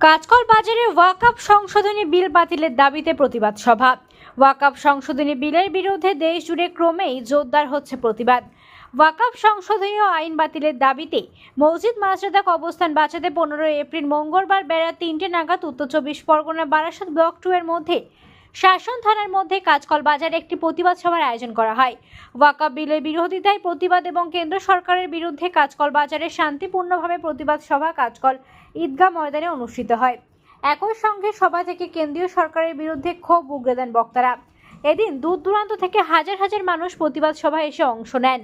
কাজকল বাজারে ওয়াকআপ সংশোধনী বিল বাতিলের দাবিতে প্রতিবাদ সভা। ওয়াকআপ সংশোধনী বিলের বিরুদ্ধে দেশ জুড়ে ক্রমেই জোরদার হচ্ছে প্রতিবাদ। ওয়াকআপ সংশোধনীয় আইন বাতিলের দাবিতে মসজিদ মাসরাদাক অবস্থান বাঁচাতে পনেরোই এপ্রিল মঙ্গলবার বেড়া তিনটে নাগাদ উত্তর চব্বিশ পরগনা বারাসাত ব্লক টু এর মধ্যে শাসন থানার মধ্যে কাজকল বাজারে একটি প্রতিবাদ সভার আয়োজন করা হয়। ওয়াকা বিলের বিরোধিতায় প্রতিবাদ এবং কেন্দ্র সরকারের বিরুদ্ধে কাজকল বাজারে শান্তিপূর্ণভাবে প্রতিবাদ সভা কাজকল ঈদগাহ ময়দানে অনুষ্ঠিত হয়। একই সঙ্গে সভা থেকে কেন্দ্রীয় সরকারের বিরুদ্ধে ক্ষোভ উগরে দেন বক্তারা। এদিন দূর দূরান্ত থেকে হাজার হাজার মানুষ প্রতিবাদ সভায় এসে অংশ নেন।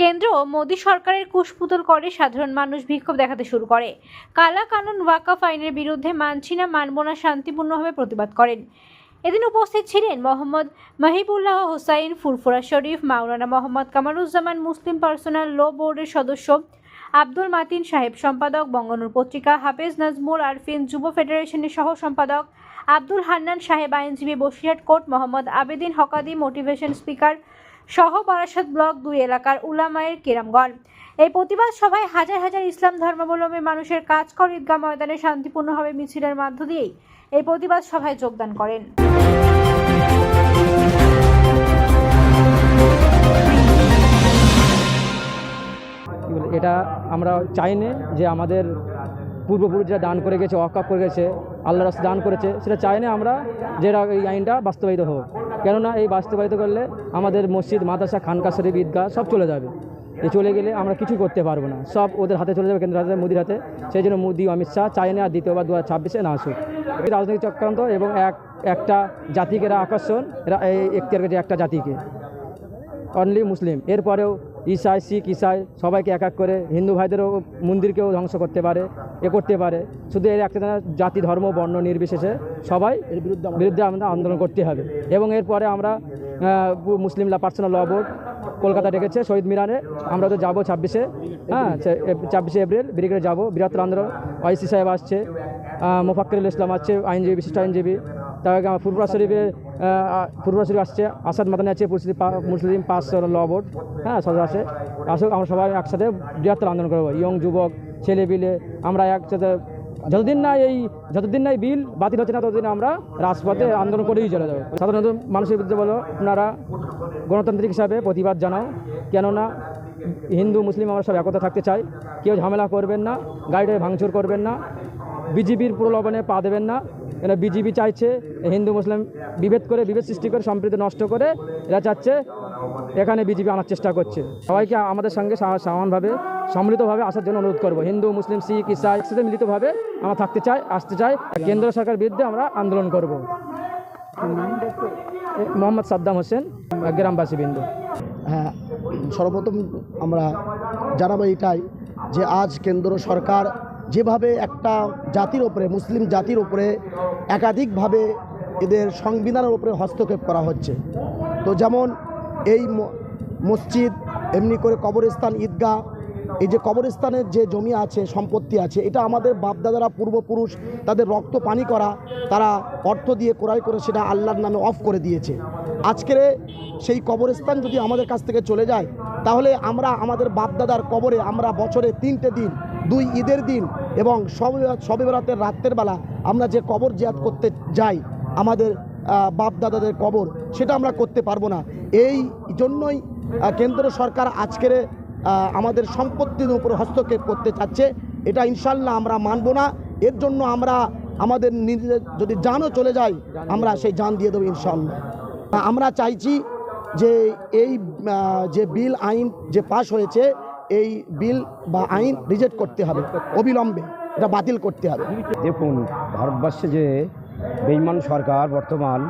কেন্দ্র মোদী সরকারের কুশপুতল করে সাধারণ মানুষ বিক্ষোভ দেখাতে শুরু করে। কালা কানুন ওয়াকাফ আইনের বিরুদ্ধে মানছি না, মানব না, শান্তিপূর্ণভাবে প্রতিবাদ করেন। এদিন উপস্থিত ছিলেন Mohammad Mahibullah Hossain, Furfura Sharif, Maulana Mohammad Kamaruzzaman Muslim personal law বোর্ডের সদস্য, আব্দুল মাতিন সাহেব সম্পাদক বঙ্গনুর পত্রিকা হাফেজ নাজমুল আরফিন যুব ফেডারেশনের সহ সম্পাদক, আব্দুল হান্নান সাহেব আইনজীবী বসিরহাট কোর্ট, মোহাম্মদ আবেদিন হকাদি মোটিভেশন স্পিকার সহ বারাসাত ব্লক দুই এলাকার উলামায়ের কেরামগণ এই প্রতিবাদ সভায় হাজার হাজার ইসলাম ধর্মাবলম্বী মানুষের কাজ কর ঈদগাহ ময়দানে শান্তিপূর্ণভাবে মিছিলের মধ্য দিয়েই এই প্রতিবাদ সভায় যোগদান করেন। এটা আমরা চাই না যে আমাদের পূর্বপুরুষরা দান করে গেছে ওয়াকাপ করে গেছে আল্লাহ রাস্তা দান করেছে, সেটা চাই না আমরা যে এই আইনটা বাস্তবায়িত হোক। কেননা এই বাস্তবায়িত করলে আমাদের মসজিদ মাদাসা খানকা শরীফ ঈদগাহ সব চলে যাবে। এ চলে গেলে আমরা কিছু করতে পারব না। সব ওদের হাতে চলে যাবে কেন্দ্র হাতে, মোদির হাতে। সেই জন্য মোদি, অমিত শাহ চায় না আর দ্বিতীয়বার দু হাজার ছাব্বিশে না আসুক। রাজনৈতিক চক্রান্ত এবং এক, একটা জাতিকে এরা আকর্ষণ, এরা এই এখতিয়ার একটা জাতিকে। অনলি মুসলিম এরপরেও ইসাই শিখ ইসাই সবাইকে এক এক করে হিন্দু ভাইদেরও মন্দিরকেও ধ্বংস করতে পারে এ করতে পারে। শুধু এর একটা জাতি ধর্ম বর্ণ নির্বিশেষে সবাই এর বিরুদ্ধে বিরুদ্ধে আমাদের আন্দোলন করতে হবে। এবং এরপরে আমরা মুসলিম লা পার্সোনাল ল বোর্ড কলকাতা ডেকেছে শহীদ মিনারে। আমরা তো যাব ছাব্বিশে হ্যাঁ ছাব্বিশে এপ্রিল ব্রিগেডে যাব। বৃহত্তর আন্দোলন ওয়াইসি সাহেব আসছে আহ, ইসলাম আসছে আইনজীবী বিশিষ্ট আইনজীবী। তারপরে আমার ফুরফুরা শরীফে ফুরফুরা শরীফ আসছে, আসাদ মাদানি আছে মুসলিম মুসলিম পাস ল বোর্ড হ্যাঁ সদস্য আছে। আসুক, আমরা সবাই একসাথে বৃহত্তর আন্দোলন করব। ইয়ং যুবক ছেলে বিলে আমরা একসাথে, যতদিন না এই, যতদিন না এই বিল বাতিল হচ্ছে না, ততদিন আমরা রাজপথে আন্দোলন করেই চলে যাব। সাধারণত মানুষের বিরুদ্ধে বলো, আপনারা গণতান্ত্রিক হিসাবে প্রতিবাদ জানাও। কেননা, হিন্দু, মুসলিম, আমরা সব একতা থাকতে চাই। কেউ ঝামেলা করবেন না, গাড়িটা ভাঙচুর করবেন না। বিজেপির প্রলোভনে পা দেবেন না। এরা বিজেপি চাইছে, হিন্দু, মুসলিম বিভেদ করে, বিভেদ সৃষ্টি করে, সম্প্রীতি নষ্ট করে এরা চাচ্ছে, এখানে বিজেপি আনার চেষ্টা করছে। সবাইকে আমাদের সঙ্গে সমানভাবে, সম্মিলিতভাবে আসার জন্য অনুরোধ করব। হিন্দু, মুসলিম, শিখ, ইসাই, একসাথে মিলিতভাবে আমরা থাকতে চাই, আসতে চাই, কেন্দ্র সরকার বিরুদ্ধে আমরা আন্দোলন করব। মোহাম্মদ সাদ্দাম হোসেন, গ্রামবাসী বিন্দু। হ্যাঁ সর্বপ্রথম আমরা জানাব এটাই যে আজ কেন্দ্র সরকার যেভাবে একটা জাতির ওপরে, মুসলিম জাতির ওপরে একাধিকভাবে এদের সংবিধানের ওপরে হস্তক্ষেপ করা হচ্ছে। তো যেমন এই মসজিদ, এমনি করে কবরস্থান, ঈদগাহ, এই যে কবরস্থানের যে জমি আছে, সম্পত্তি আছে, এটা আমাদের বাপদাদারা পূর্বপুরুষ, তাদের রক্ত পানি করা, তারা অর্থ দিয়ে ক্রয় করে সেটা আল্লাহর নামে অফ করে দিয়েছে। আজকের সেই কবরস্থান যদি আমাদের কাছ থেকে চলে যায়, তাহলে আমরা আমাদের বাপদাদার কবরে আমরা বছরে তিনটে দিন, দুই ঈদের দিন এবং সব সবে বেড়াতের রাত্রের বেলা আমরা যে কবর জিয়াত করতে যাই, আমাদের বাপ দাদাদের কবর, সেটা আমরা করতে পারব না। এই জন্যই কেন্দ্র সরকার আজকের আমাদের সম্পত্তির উপর হস্তক্ষেপ করতে চাচ্ছে। এটা ইনশাল্লাহ আমরা মানব না। এর জন্য আমরা আমাদের নিজেদের যদি জানও চলে যায়, আমরা সেই জান দিয়ে দেবো ইনশাল্লাহ আমরা চাইছি যে এই যে বিল, আইন যে পাশ হয়েছে এই বিল বা আইন রিজেক্ট করতে হবে, অবিলম্বে। এটা বাতিল করতে হবে। দেখুন, ভারতবর্ষে যে বেইমান সরকার বর্তমান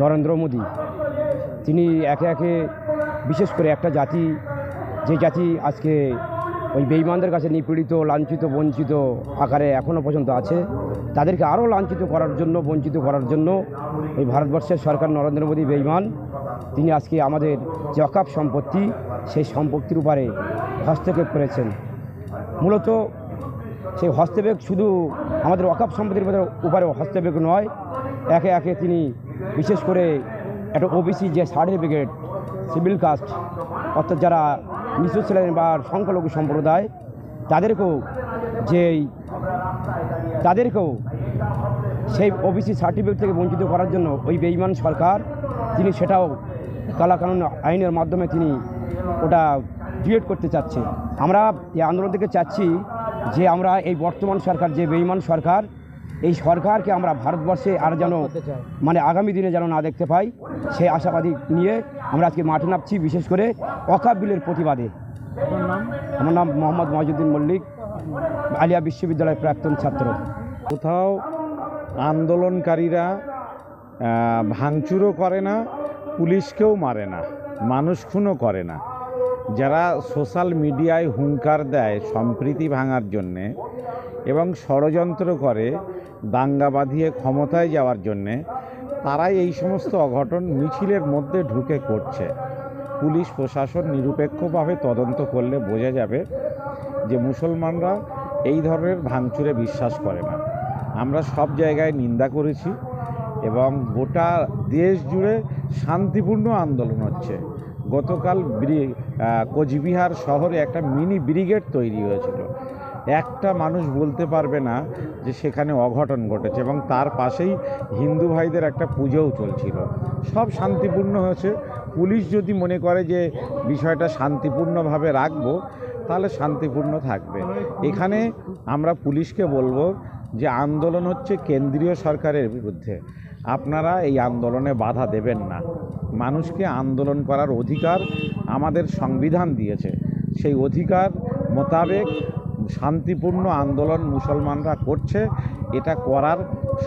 নরেন্দ্র মোদী, তিনি একে একে বিশেষ করে একটা জাতি, যে জাতি আজকে ওই বেইমানদের কাছে নিপীড়িত, লাঞ্ছিত, বঞ্চিত আকারে এখনও পর্যন্ত আছে, তাদেরকে আরও লাঞ্ছিত করার জন্য, বঞ্চিত করার জন্য ওই ভারতবর্ষের সরকার নরেন্দ্র মোদী বেইমান, তিনি আজকে আমাদের যে সম্পত্তি, সেই সম্পত্তির উপরে হস্তক্ষেপ করেছেন। মূলত সেই হস্তক্ষেপ শুধু আমাদের ওয়াকাপ সম্পত্তির উপরে- উপরে হস্তক্ষেপ নয়, একে একে তিনি বিশেষ করে একটা ওবিসি যে সার্টিফিকেট সিভিল কাস্ট অর্থাৎ যারা নিচু ছিলেন বা সংখ্যালঘু সম্প্রদায়, তাদেরকেও যে তাদেরকেও সেই ওবিসি সার্টিফিকেট থেকে বঞ্চিত করার জন্য ওই বেইমান সরকার, তিনি সেটাও কালাকানুন আইনের মাধ্যমে তিনি ওটা ক্রিয়েট করতে চাচ্ছে। আমরা এই আন্দোলন থেকে চাচ্ছি যে আমরা এই বর্তমান সরকার, যে বেইমান সরকার, এই সরকারকে আমরা ভারতবর্ষে আর যেন মানে আগামী দিনে যেন না দেখতে পাই, সেই আশাবাদী নিয়ে আমরা আজকে মাঠে নামছি, বিশেষ করে অকাপ বিলের প্রতিবাদে। আমার নাম মোহাম্মদ মহিজুদ্দিন মল্লিক, আলিয়া বিশ্ববিদ্যালয়ের প্রাক্তন ছাত্র। কোথাও আন্দোলনকারীরা ভাঙচুরও করে না, পুলিশকেও মারে না, মানুষ খুনও করে না। যারা সোশ্যাল মিডিয়ায় হুঙ্কার দেয় সম্প্রীতি ভাঙার জন্যে এবং ষড়যন্ত্র করে দাঙ্গা বাঁধিয়ে ক্ষমতায় যাওয়ার জন্যে, তারাই এই সমস্ত অঘটন মিছিলের মধ্যে ঢুকে করছে। পুলিশ, প্রশাসন নিরপেক্ষভাবে তদন্ত করলে বোঝা যাবে যে মুসলমানরা এই ধরনের ভাঙচুরে বিশ্বাস করে না। আমরা সব জায়গায় নিন্দা করেছি এবং গোটা দেশ জুড়ে শান্তিপূর্ণ আন্দোলন হচ্ছে। গতকাল কোচবিহার শহরে একটা মিনি ব্রিগেড তৈরি হয়েছিল। একটা মানুষ বলতে পারবে না যে সেখানে অঘটন ঘটেছে এবং তার পাশেই হিন্দু ভাইদের একটা পুজোও চলছিল। সব শান্তিপূর্ণ হয়েছে। পুলিশ যদি মনে করে যে বিষয়টা শান্তিপূর্ণভাবে রাখব, তাহলে শান্তিপূর্ণ থাকবে। এখানে আমরা পুলিশকে বলব যে আন্দোলন হচ্ছে কেন্দ্রীয় সরকারের বিরুদ্ধে। আপনারা এই আন্দোলনে বাধা দেবেন না। মানুষকে আন্দোলন করার অধিকার আমাদের সংবিধান দিয়েছে। সেই অধিকার মোতাবেক শান্তিপূর্ণ আন্দোলন মুসলমানরা করছে। এটা করার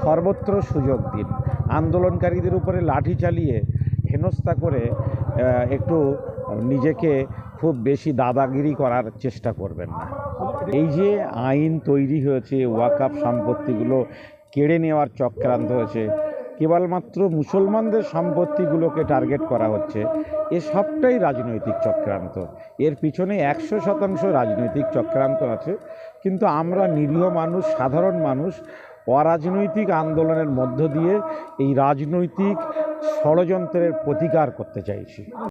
সর্বত্র সুযোগ দিন। আন্দোলনকারীদের উপরে লাঠি চালিয়ে হেনস্থা করে একটু নিজেকে খুব বেশি দাদাগিরি করার চেষ্টা করবেন না। এই যে আইন তৈরি হয়েছে ওয়াকাপ সম্পত্তিগুলো কেড়ে নেওয়ার চক্রান্ত হয়েছে কেবলমাত্র মুসলমানদের সম্পত্তিগুলোকে টার্গেট করা হচ্ছে, এ সবটাই রাজনৈতিক চক্রান্ত। এর পিছনে একশো শতাংশ রাজনৈতিক চক্রান্ত আছে, কিন্তু আমরা নিরীহ মানুষ, সাধারণ মানুষ, অরাজনৈতিক আন্দোলনের মধ্য দিয়ে এই রাজনৈতিক ষড়যন্ত্রের প্রতিকার করতে চাইছি।